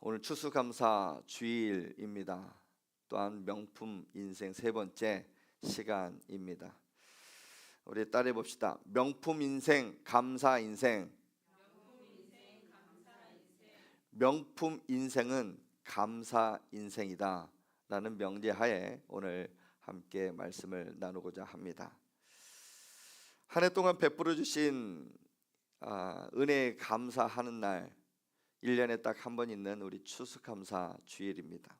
오늘 추수감사 주일입니다. 또한 명품 인생 세 번째 시간입니다. 우리 따라해 봅시다. 명품 인생, 감사 인생. 명품 인생은 감사 인생이다 라는 명제하에 오늘 함께 말씀을 나누고자 합니다. 한 해 동안 베풀어 주신 아, 은혜에 감사하는 날 1년에 딱 한 번 있는 우리 추수감사 주일입니다.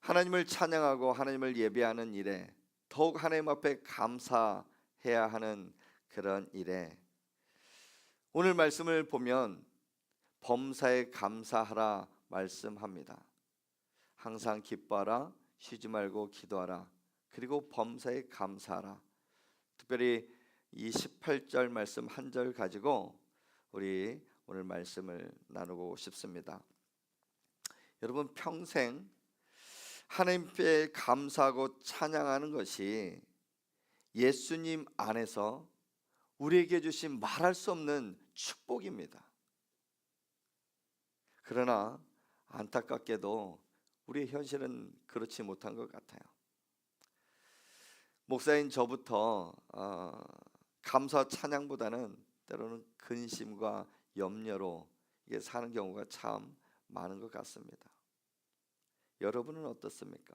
하나님을 찬양하고 하나님을 예배하는 일에 더욱 하나님 앞에 감사해야 하는 그런 일에 오늘 말씀을 보면 범사에 감사하라 말씀합니다. 항상 기뻐하라 쉬지 말고 기도하라 그리고 범사에 감사하라 특별히 이 18절 말씀 한 절 가지고 우리 오늘 말씀을 나누고 싶습니다. 여러분 평생 하나님께 감사하고 찬양하는 것이 예수님 안에서 우리에게 주신 말할 수 없는 축복입니다. 그러나 안타깝게도 우리의 현실은 그렇지 못한 것 같아요. 목사인 저부터 어, 감사 찬양보다는 때로는 근심과 염려로 이게 사는 경우가 참 많은 것 같습니다. 여러분은 어떻습니까?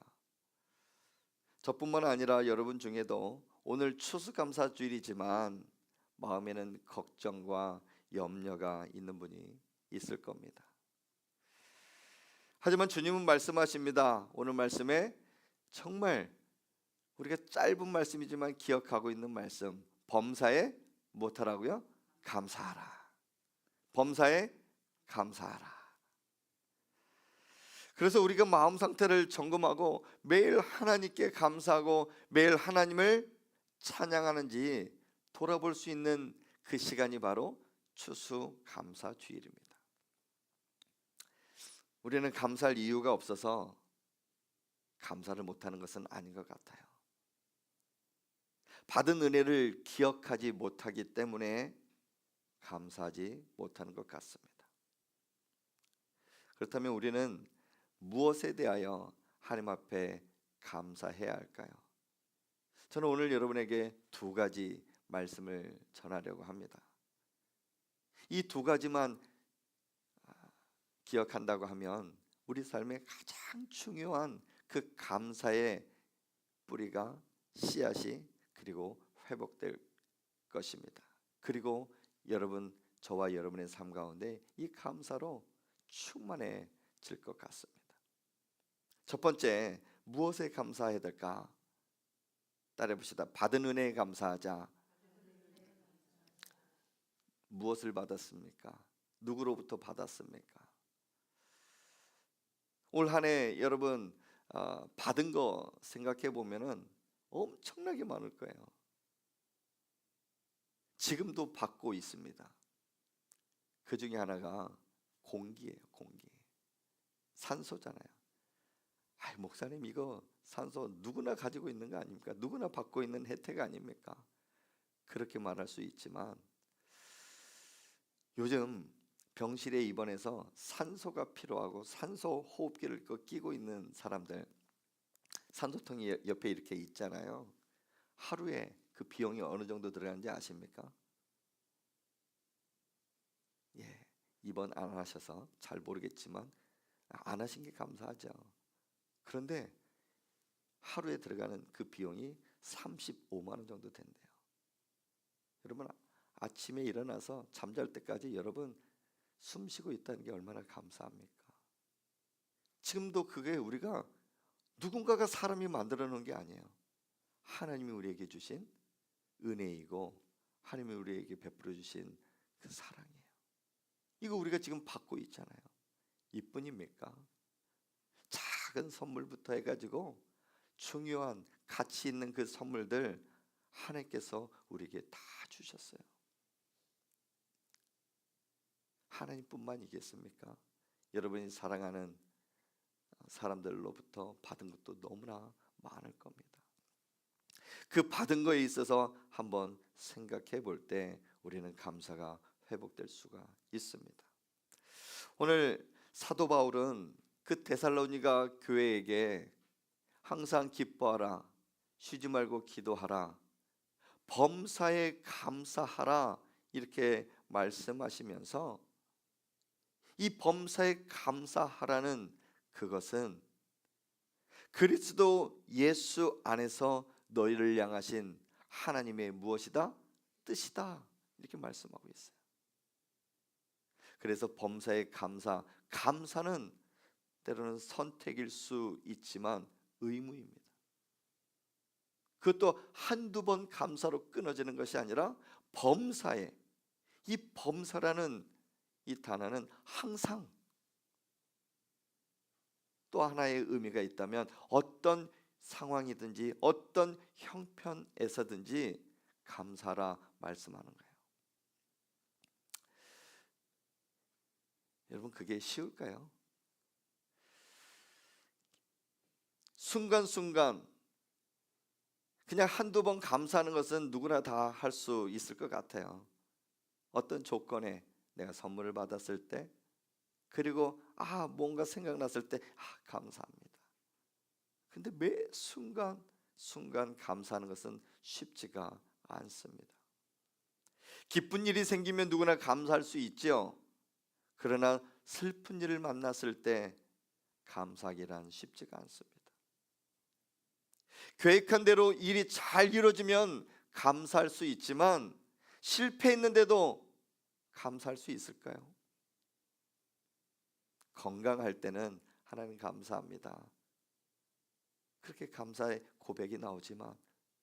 저뿐만 아니라 여러분 중에도 오늘 추수감사 주일이지만 마음에는 걱정과 염려가 있는 분이 있을 겁니다. 하지만 주님은 말씀하십니다. 오늘 말씀에 정말 우리가 짧은 말씀이지만 기억하고 있는 말씀 범사에 못하라고요? 감사하라. 범사에 감사하라. 그래서 우리가 마음 상태를 점검하고 매일 하나님께 감사하고 매일 하나님을 찬양하는지 돌아볼 수 있는 그 시간이 바로 추수 감사 주일입니다. 우리는 감사할 이유가 없어서 감사를 못하는 것은 아닌 것 같아요. 받은 은혜를 기억하지 못하기 때문에 감사하지 못하는 것 같습니다. 그렇다면 우리는 무엇에 대하여 하나님 앞에 감사해야 할까요? 저는 오늘 여러분에게 두 가지 말씀을 전하려고 합니다. 이 두 가지만 기억한다고 하면 우리 삶의 가장 중요한 그 감사의 뿌리가 씨앗이 그리고 회복될 것입니다. 그리고 여러분 저와 여러분의 삶 가운데 이 감사로 충만해질 것 같습니다. 첫 번째 무엇에 감사해야 될까? 따라해 봅시다. 받은 은혜에 감사하자. 무엇을 받았습니까? 누구로부터 받았습니까? 올 한해 여러분 어, 받은 거 생각해 보면은 엄청나게 많을 거예요. 지금도 받고 있습니다. 그 중에 하나가 공기예요, 공기. 산소잖아요. 아, 목사님 이거 산소 누구나 가지고 있는 거 아닙니까? 누구나 받고 있는 혜택 아닙니까? 그렇게 말할 수 있지만 요즘 병실에 입원해서 산소가 필요하고 산소 호흡기를 끼고 있는 사람들 산소통이 옆에 이렇게 있잖아요. 하루에 그 비용이 어느 정도 들어가는지 아십니까? 예, 입원 안 하셔서 잘 모르겠지만 안 하신 게 감사하죠. 그런데 하루에 들어가는 그 비용이 35만 원 정도 된대요. 여러분 아침에 일어나서 잠잘 때까지 여러분 숨 쉬고 있다는 게 얼마나 감사합니까? 지금도 그게 우리가 누군가가 사람이 만들어 놓은 게 아니에요. 하나님이 우리에게 주신 은혜이고 하나님이 우리에게 베풀어 주신 그 사랑이에요. 이거 우리가 지금 받고 있잖아요. 이뿐입니까? 작은 선물부터 해가지고 중요한 가치 있는 그 선물들 하나님께서 우리에게 다 주셨어요. 하나님뿐만이겠습니까? 여러분이 사랑하는 사람들로부터 받은 것도 너무나 많을 겁니다. 그 받은 거에 있어서 한번 생각해 볼 때 우리는 감사가 회복될 수가 있습니다. 오늘 사도 바울은 그 데살로니가 교회에게 항상 기뻐하라 쉬지 말고 기도하라 범사에 감사하라 이렇게 말씀하시면서 이 범사에 감사하라는 그것은 그리스도 예수 안에서 너희를 향하신 하나님의 무엇이다 뜻이다 이렇게 말씀하고 있어요. 그래서 범사에 감사 감사는 때로는 선택일 수 있지만 의무입니다. 그것도 한두 번 감사로 끊어지는 것이 아니라 범사에 이 범사라는 이 단어는 항상 또 하나의 의미가 있다면 어떤 상황이든지 어떤 형편에서든지 감사라 말씀하는 거예요. 여러분 그게 쉬울까요? 순간순간 그냥 한두 번 감사하는 것은 누구나 다 할 수 있을 것 같아요. 어떤 조건에 내가 선물을 받았을 때 그리고 아 뭔가 생각났을 때 아 감사합니다. 근데 매 순간 순간 감사하는 것은 쉽지가 않습니다. 기쁜 일이 생기면 누구나 감사할 수 있지요. 그러나 슬픈 일을 만났을 때 감사하기란 쉽지가 않습니다. 계획한 대로 일이 잘 이루어지면 감사할 수 있지만 실패했는데도 감사할 수 있을까요? 건강할 때는 하나님 감사합니다. 그렇게 감사의 고백이 나오지만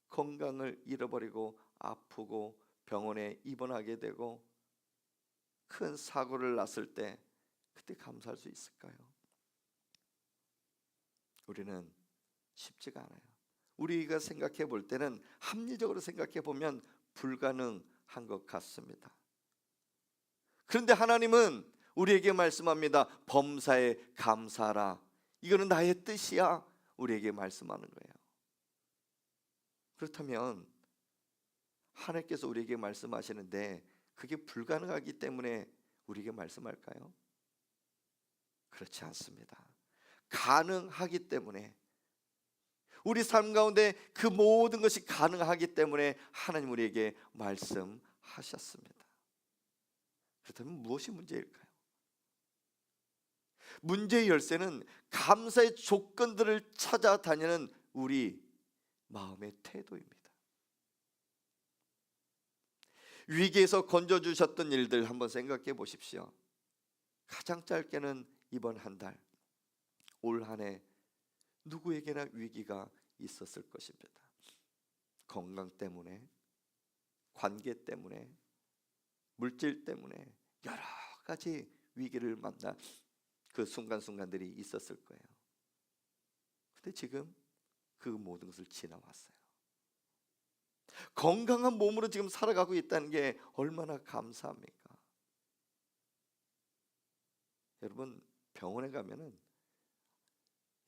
건강을 잃어버리고 아프고 병원에 입원하게 되고 큰 사고를 났을 때 그때 감사할 수 있을까요? 우리는 쉽지가 않아요. 우리가 생각해 볼 때는 합리적으로 생각해 보면 불가능한 것 같습니다. 그런데 하나님은 우리에게 말씀합니다. 범사에 감사라. 이거는 나의 뜻이야. 우리에게 말씀하는 거예요. 그렇다면 하나님께서 우리에게 말씀하시는데 그게 불가능하기 때문에 우리에게 말씀할까요? 그렇지 않습니다. 가능하기 때문에 우리 삶 가운데 그 모든 것이 가능하기 때문에 하나님 우리에게 말씀하셨습니다. 그렇다면 무엇이 문제일까요? 문제의 열쇠는 감사의 조건들을 찾아다니는 우리 마음의 태도입니다. 위기에서 건져주셨던 일들 한번 생각해 보십시오. 가장 짧게는 이번 한 달, 올 한 해 누구에게나 위기가 있었을 것입니다. 건강 때문에, 관계 때문에, 물질 때문에 여러 가지 위기를 만나 그 순간순간들이 있었을 거예요. 근데 지금 그 모든 것을 지나왔어요. 건강한 몸으로 지금 살아가고 있다는 게 얼마나 감사합니까? 여러분 병원에 가면은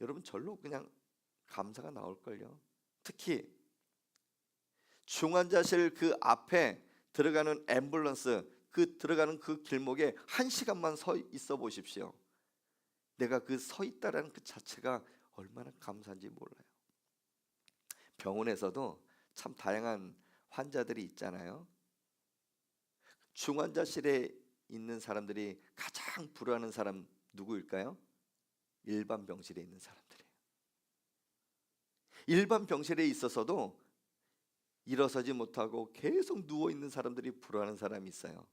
여러분 절로 그냥 감사가 나올걸요. 특히 중환자실 그 앞에 들어가는 앰뷸런스 그 들어가는 그 길목에 한 시간만 서 있어 보십시오. 내가 그 서 있다라는 그 자체가 얼마나 감사한지 몰라요. 병원에서도 참 다양한 환자들이 있잖아요. 중환자실에 있는 사람들이 가장 불안한 사람 누구일까요? 일반 병실에 있는 사람들이에요. 일반 병실에 있어서도 일어서지 못하고 계속 누워 있는 사람들이 불안한 사람이 있어요.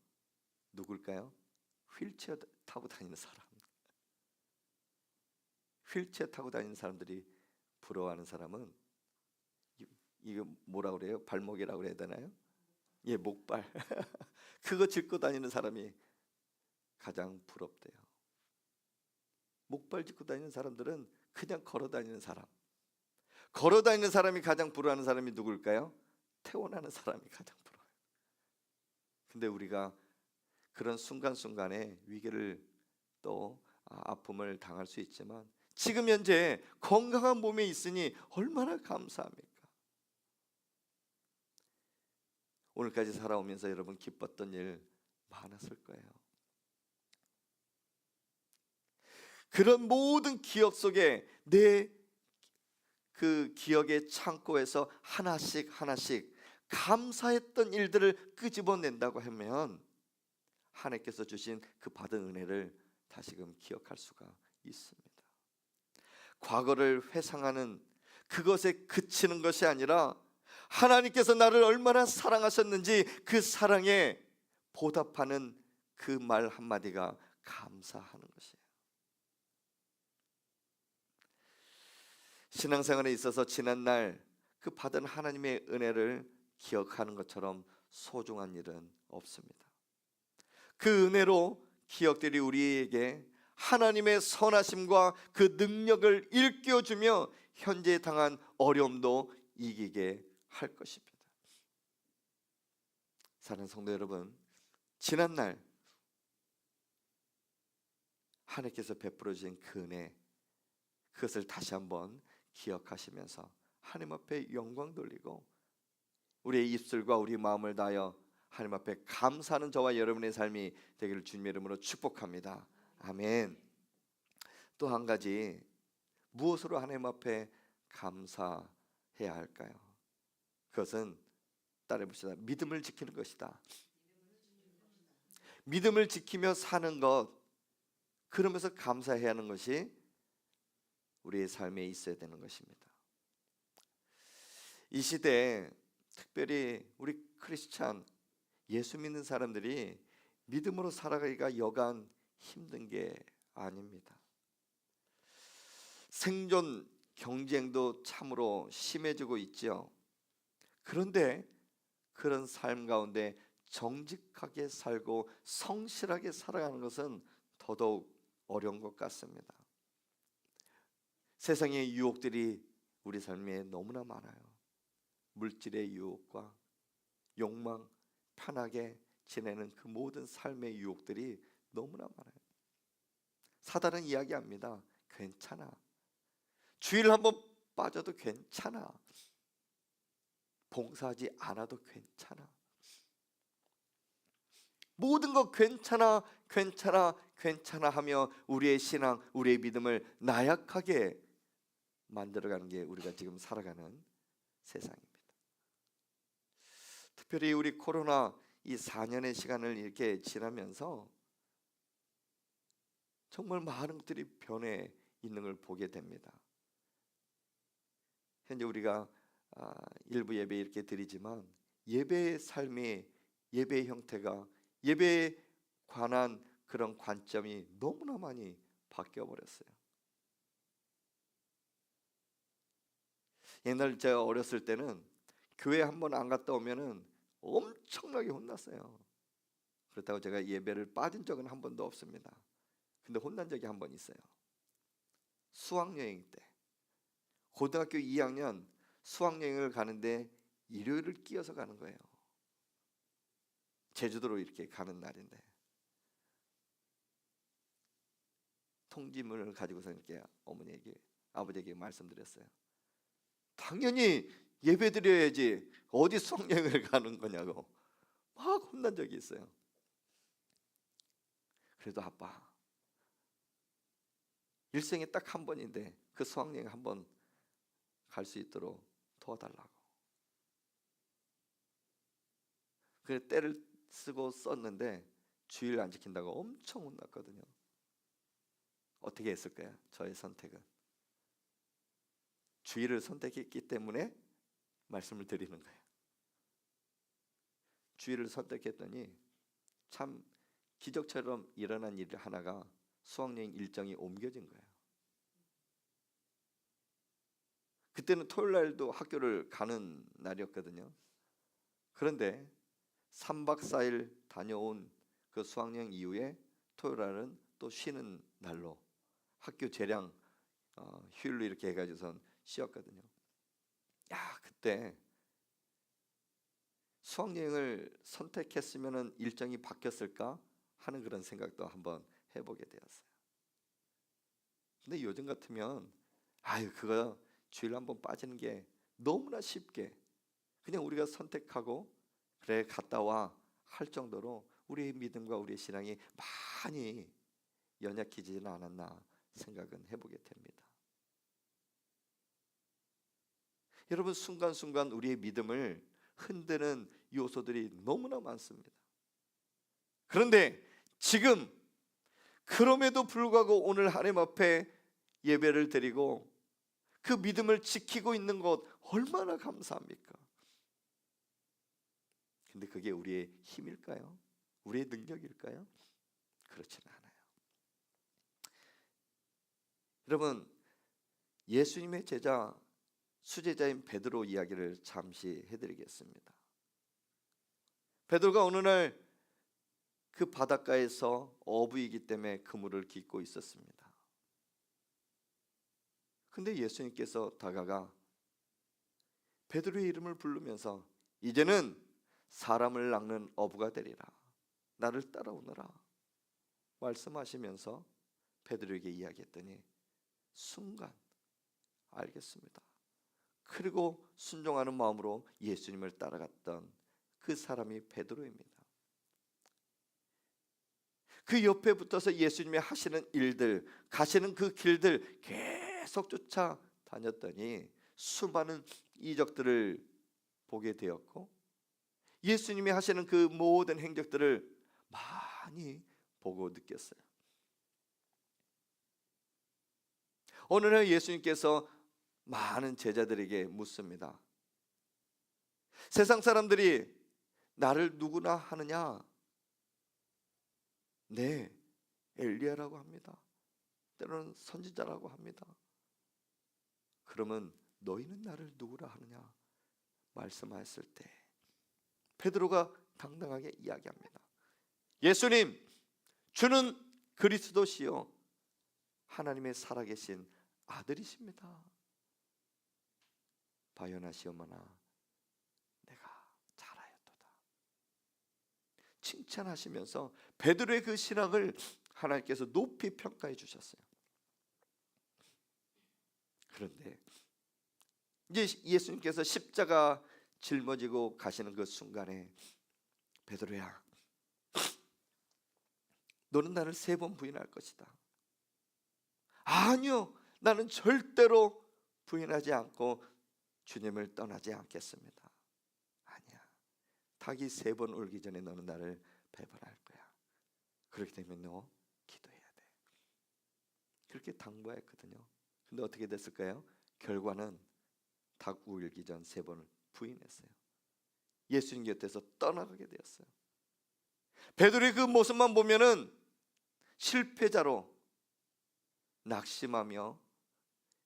누굴까요? 휠체어 타고 다니는 사람. 휠체어 타고 다니는 사람들이 부러워하는 사람은 이거 뭐라 그래요? 발목이라고 그래야 되나요? 예, 목발. 그거 짚고 다니는 사람이 가장 부럽대요. 목발 짚고 다니는 사람들은 그냥 걸어 다니는 사람. 걸어 다니는 사람이 가장 부러워하는 사람이 누굴까요? 태어나는 사람이 가장 부러워요. 근데 우리가 그런 순간순간에 위기를 또 아, 아픔을 당할 수 있지만 지금 현재 건강한 몸에 있으니 얼마나 감사합니까? 오늘까지 살아오면서 여러분 기뻤던 일 많았을 거예요. 그런 모든 기억 속에 내 그 기억의 창고에서 하나씩 하나씩 감사했던 일들을 끄집어낸다고 하면 하나님께서 주신 그 받은 은혜를 다시금 기억할 수가 있습니다. 과거를 회상하는 그것에 그치는 것이 아니라 하나님께서 나를 얼마나 사랑하셨는지 그 사랑에 보답하는 그 말 한마디가 감사하는 것이에요. 신앙생활에 있어서 지난날 그 받은 하나님의 은혜를 기억하는 것처럼 소중한 일은 없습니다. 그 은혜로 기억들이 우리에게 하나님의 선하심과 그 능력을 일깨워주며 현재 당한 어려움도 이기게 할 것입니다. 사랑하는 성도 여러분, 지난날 하나님께서 베풀어 주신 그 은혜 그것을 다시 한번 기억하시면서 하나님 앞에 영광 돌리고 우리의 입술과 우리 마음을 다하여 하나님 앞에 감사하는 저와 여러분의 삶이 되기를 주님의 이름으로 축복합니다. 아멘. 또 한 가지 무엇으로 하나님 앞에 감사해야 할까요? 그것은 따라 봅시다. 믿음을 지키는 것이다. 믿음을 지키며 사는 것 그러면서 감사해야 하는 것이 우리의 삶에 있어야 되는 것입니다. 이 시대에 특별히 우리 크리스찬 예수 믿는 사람들이 믿음으로 살아가기가 여간 힘든 게 아닙니다. 생존 경쟁도 참으로 심해지고 있죠. 그런데 그런 삶 가운데 정직하게 살고 성실하게 살아가는 것은 더더욱 어려운 것 같습니다. 세상의 유혹들이 우리 삶에 너무나 많아요. 물질의 유혹과 욕망, 편하게 지내는 그 모든 삶의 유혹들이 너무나 많아요. 사단은 이야기합니다. 괜찮아. 주일 한번 빠져도 괜찮아. 봉사하지 않아도 괜찮아. 모든 거 괜찮아, 괜찮아, 괜찮아 하며 우리의 신앙, 우리의 믿음을 나약하게 만들어가는 게 우리가 지금 살아가는 세상입니다. 특별히 우리 코로나 이 4년의 시간을 이렇게 지나면서 정말 많은 것들이 변해 있는 걸 보게 됩니다. 현재 우리가 아, 일부 예배 이렇게 드리지만 예배의 삶이 예배의 형태가 예배에 관한 그런 관점이 너무나 많이 바뀌어 버렸어요. 옛날 제가 어렸을 때는 교회 한 번 안 갔다 오면은 엄청나게 혼났어요. 그렇다고 제가 예배를 빠진 적은 한 번도 없습니다. 근데 혼난 적이 한 번 있어요. 수학여행 때 고등학교 2학년 수학여행을 가는데 일요일을 끼어서 가는 거예요. 제주도로 이렇게 가는 날인데 통지문을 가지고서 이렇게 어머니에게 아버지에게 말씀드렸어요. 당연히 예배 드려야지 어디 수학여행을 가는 거냐고 막 혼난 적이 있어요. 그래도 아빠 일생에 딱 한 번인데 그 수학여행 한 번 갈 수 있도록 도와달라고. 그 때를 쓰고 썼는데 주일 안 지킨다고 엄청 혼났거든요. 어떻게 했을까요? 저의 선택은 주일을 선택했기 때문에 말씀을 드리는 거예요. 주일을 선택했더니 참 기적처럼 일어난 일 하나가 수학여행 일정이 옮겨진 거예요. 그때는 토요일 날도 학교를 가는 날이었거든요. 그런데 3박 4일 다녀온 그 수학여행 이후에 토요일 날은 또 쉬는 날로 학교 재량 어, 휴일로 이렇게 해가지고선 쉬었거든요. 야 그때 수학여행을 선택했으면 일정이 바뀌었을까 하는 그런 생각도 한번 해보게 되었어요. 근데 요즘 같으면 아유 그거 주일 한번 빠지는 게 너무나 쉽게 그냥 우리가 선택하고 그래 갔다 와 할 정도로 우리의 믿음과 우리의 신앙이 많이 연약해지지는 않았나 생각은 해보게 됩니다. 여러분 순간순간 우리의 믿음을 흔드는 요소들이 너무나 많습니다. 그런데 지금 그럼에도 불구하고 오늘 하나님 앞에 예배를 드리고 그 믿음을 지키고 있는 것 얼마나 감사합니까? 근데 그게 우리의 힘일까요? 우리의 능력일까요? 그렇지는 않아요. 여러분 예수님의 제자 수제자인 베드로 이야기를 잠시 해드리겠습니다. 베드로가 어느 날 그 바닷가에서 어부이기 때문에 그물을 깃고 있었습니다. 근데 예수님께서 다가가 베드로의 이름을 부르면서 이제는 사람을 낚는 어부가 되리라. 나를 따라오너라. 말씀하시면서 베드로에게 이야기했더니 순간 알겠습니다. 그리고 순종하는 마음으로 예수님을 따라갔던 그 사람이 베드로입니다. 그 옆에 붙어서 예수님이 하시는 일들, 가시는 그 길들 계속 쫓아 다녔더니 수많은 이적들을 보게 되었고 예수님이 하시는 그 모든 행적들을 많이 보고 느꼈어요. 어느 날 예수님께서 많은 제자들에게 묻습니다. 세상 사람들이 나를 누구나 하느냐? 네, 엘리야라고 합니다. 때로는 선지자라고 합니다. 그러면 너희는 나를 누구라 하느냐? 말씀하였을 때 베드로가 당당하게 이야기합니다. 예수님, 주는 그리스도시요 하나님의 살아계신 아들이십니다. 바요나시어머나 내가 잘하였도다. 칭찬하시면서 베드로의 그 신앙을 하나님께서 높이 평가해 주셨어요. 그런데 이제 예수님께서 십자가 짊어지고 가시는 그 순간에 베드로야 너는 나를 세 번 부인할 것이다. 아니요. 나는 절대로 부인하지 않고 주님을 떠나지 않겠습니다. 닭이 세 번 울기 전에 너는 나를 배반할 거야. 그렇게 되면 너 기도해야 돼. 그렇게 당부했거든요. 근데 어떻게 됐을까요? 결과는 닭 울기 전 세 번을 부인했어요. 예수님 곁에서 떠나가게 되었어요. 베드로의 그 모습만 보면은 실패자로 낙심하며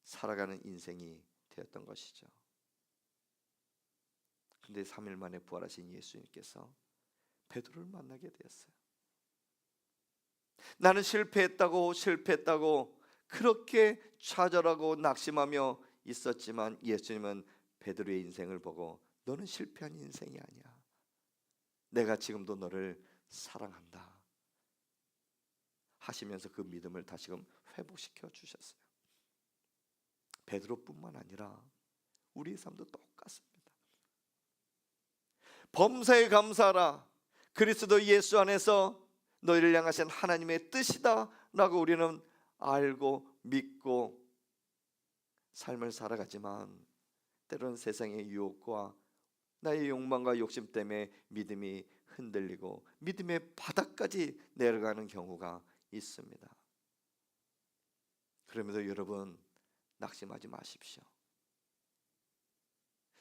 살아가는 인생이 되었던 것이죠. 근데 3일 만에 부활하신 예수님께서 베드로를 만나게 되었어요. 나는 실패했다고 실패했다고 그렇게 좌절하고 낙심하며 있었지만 예수님은 베드로의 인생을 보고 너는 실패한 인생이 아니야. 내가 지금도 너를 사랑한다. 하시면서 그 믿음을 다시금 회복시켜 주셨어요. 베드로뿐만 아니라 우리 삶도 똑같습니다. 범사에 감사하라. 그리스도 예수 안에서 너희를 향하신 하나님의 뜻이다라고 우리는 알고 믿고 삶을 살아가지만 때로는 세상의 유혹과 나의 욕망과 욕심 때문에 믿음이 흔들리고 믿음의 바닥까지 내려가는 경우가 있습니다. 그러면서 여러분 낙심하지 마십시오.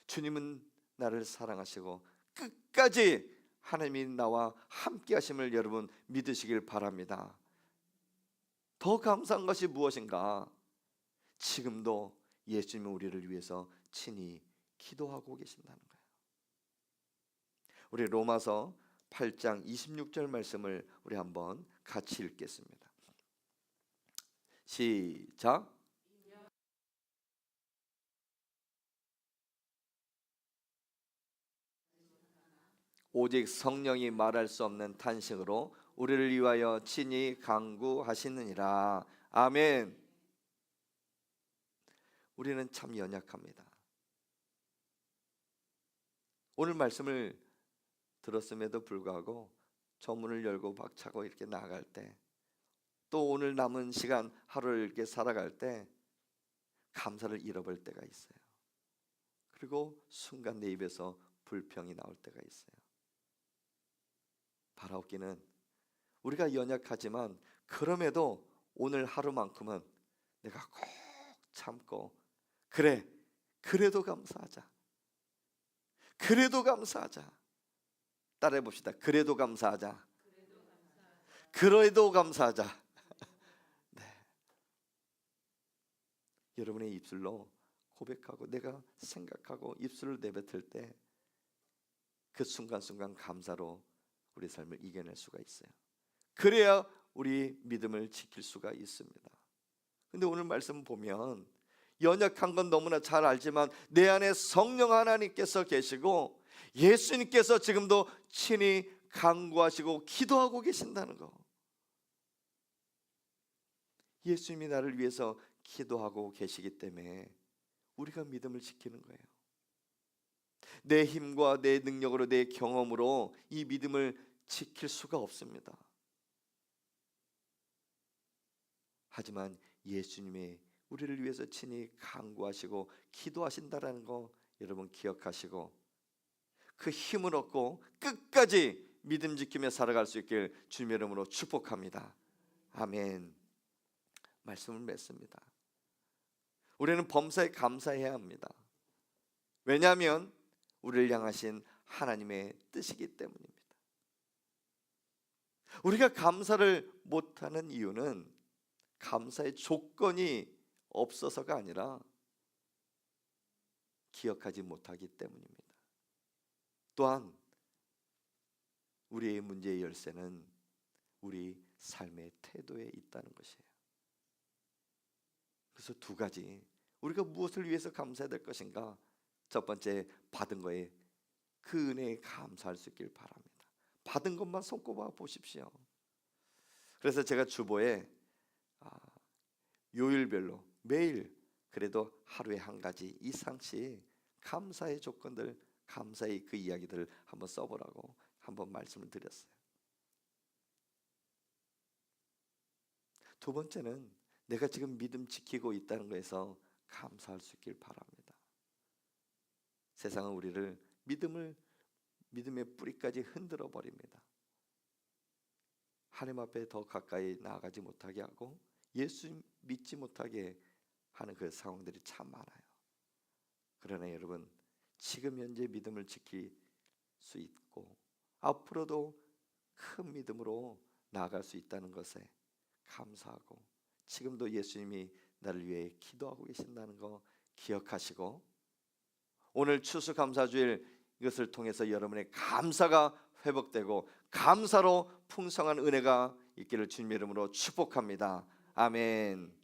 주님은 나를 사랑하시고 끝까지 하나님이 나와 함께 하심을 여러분 믿으시길 바랍니다. 더 감사한 것이 무엇인가? 지금도 예수님이 우리를 위해서 친히 기도하고 계신다는 거예요. 우리 로마서 8장 26절 말씀을 우리 한번 같이 읽겠습니다. 시작. 오직 성령이 말할 수 없는 탄식으로 우리를 위하여 친히 강구하시느니라. 아멘. 우리는 참 연약합니다. 오늘 말씀을 들었음에도 불구하고 저 문을 열고 박차고 이렇게 나갈 때 또 오늘 남은 시간 하루를 이렇게 살아갈 때 감사를 잃어버릴 때가 있어요. 그리고 순간 내 입에서 불평이 나올 때가 있어요. 바라옵기는 우리가 연약하지만 그럼에도 오늘 하루만큼은 내가 꼭 참고 그래 그래도 감사하자. 그래도 감사하자. 따라해 봅시다. 그래도 감사하자. 그래도 감사하자. 네. 여러분의 입술로 고백하고 내가 생각하고 입술을 내뱉을 때 그 순간순간 감사로 우리 삶을 이겨낼 수가 있어요. 그래야 우리 믿음을 지킬 수가 있습니다. 근데 오늘 말씀 보면 연약한 건 너무나 잘 알지만 내 안에 성령 하나님께서 계시고 예수님께서 지금도 친히 강구하시고 기도하고 계신다는 거. 예수님이 나를 위해서 기도하고 계시기 때문에 우리가 믿음을 지키는 거예요. 내 힘과 내 능력으로 내 경험으로 이 믿음을 지킬 수가 없습니다. 하지만 예수님이 우리를 위해서 친히 강구하시고 기도하신다라는 거 여러분 기억하시고 그 힘을 얻고 끝까지 믿음 지키며 살아갈 수 있길 주님의 이름으로 축복합니다. 아멘. 말씀을 맺습니다. 우리는 범사에 감사해야 합니다. 왜냐하면 우리를 향하신 하나님의 뜻이기 때문입니다. 우리가 감사를 못하는 이유는 감사의 조건이 없어서가 아니라 기억하지 못하기 때문입니다. 또한 우리의 문제의 열쇠는 우리 삶의 태도에 있다는 것이에요. 그래서 두 가지 우리가 무엇을 위해서 감사해야 될 것인가? 첫 번째 받은 거에 그 은혜에 감사할 수 있길 바랍니다. 받은 것만 손꼽아 보십시오. 그래서 제가 주보에 아, 요일별로 매일 그래도 하루에 한 가지 이상씩 감사의 조건들, 감사의 그 이야기들을 한번 써보라고 한번 말씀을 드렸어요. 두 번째는 내가 지금 믿음 지키고 있다는 거에서 감사할 수 있길 바랍니다. 세상은 우리를 믿음을 믿음의 뿌리까지 흔들어 버립니다. 하나님 앞에 더 가까이 나아가지 못하게 하고 예수 믿지 못하게 하는 그 상황들이 참 많아요. 그러나 여러분 지금 현재 믿음을 지킬 수 있고 앞으로도 큰 믿음으로 나아갈 수 있다는 것에 감사하고 지금도 예수님이 나를 위해 기도하고 계신다는 거 기억하시고 오늘 추수감사주일 이것을 통해서 여러분의 감사가 회복되고 감사로 풍성한 은혜가 있기를 주님 이름으로 축복합니다. 아멘.